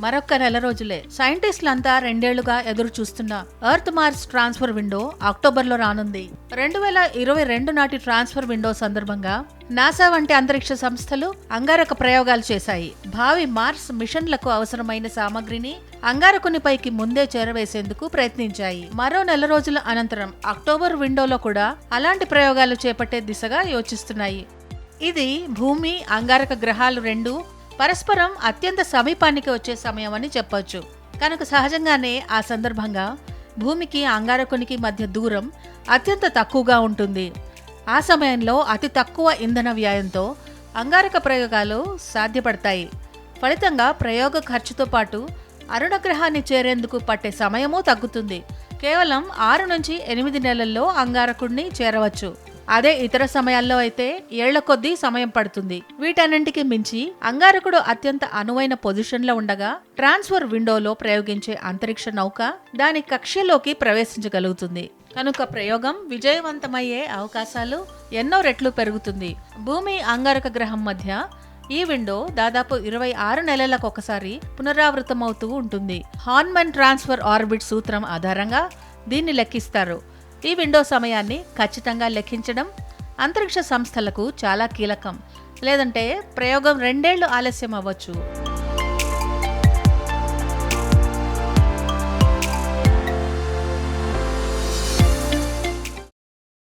మరొక్క నెల రోజులే. సైంటిస్టులంతా రెండేళ్ళుగా ఎదురు చూస్తున్న ఎర్త్ మార్స్ ట్రాన్స్ఫర్ విండో అక్టోబర్లో రానుంది. రెండు వేల ఇరవై రెండు నాటి ట్రాన్స్ఫర్ విండో సందర్భంగా నాసా వంటి అంతరిక్ష సంస్థలు అంగారక ప్రయోగాలు చేశాయి. భావి మార్స్ మిషన్లకు అవసరమైన సామగ్రిని అంగారకునిపైకి ముందే చేరవేసేందుకు ప్రయత్నించాయి. మరో నెల రోజుల అనంతరం అక్టోబర్ విండోలో కూడా అలాంటి ప్రయోగాలు చేపట్టే దిశగా యోచిస్తున్నాయి. ఇది భూమి అంగారక గ్రహాలు రెండు పరస్పరం అత్యంత సమీపానికి వచ్చే సమయం అని చెప్పొచ్చు. కనుక సహజంగానే ఆ సందర్భంగా భూమికి అంగారకునికి మధ్య దూరం అత్యంత తక్కువగా ఉంటుంది. ఆ సమయంలో అతి తక్కువ ఇంధన వ్యయంతో అంగారక ప్రయోగాలు సాధ్యపడతాయి. ఫలితంగా ప్రయోగ ఖర్చుతో పాటు అరుణగ్రహాన్ని చేరేందుకు పట్టే సమయము తగ్గుతుంది. కేవలం ఆరు నుంచి ఎనిమిది నెలల్లో అంగారకుడిని చేరవచ్చు. అదే ఇతర సమయాల్లో అయితే ఏళ్ళ కొద్దీ సమయం పడుతుంది. వీటన్నింటికి మించి అంగారకుడు అత్యంత అనువైన పొజిషన్లో ఉండగా ట్రాన్స్ఫర్ విండోలో ప్రయోగించే అంతరిక్ష నౌక దాని కక్ష్యలోకి ప్రవేశించగలుగుతుంది. కనుక ప్రయోగం విజయవంతమయ్యే అవకాశాలు ఎన్నో రెట్లు పెరుగుతుంది. భూమి అంగారక గ్రహం మధ్య ఈ విండో దాదాపు ఇరవై ఆరు నెలలకు ఒకసారి పునరావృతమవుతూ ఉంటుంది. హార్న్మన్ ట్రాన్స్ఫర్ ఆర్బిట్ సూత్రం ఆధారంగా దీన్ని లెక్కిస్తారు. ఈ విండో సమయాన్ని ఖచ్చితంగా లెక్కించడం అంతరిక్ష సంస్థలకు చాలా కీలకం. లేదంటే ప్రయోగం రెండేళ్ళు ఆలస్యం అవ్వచ్చు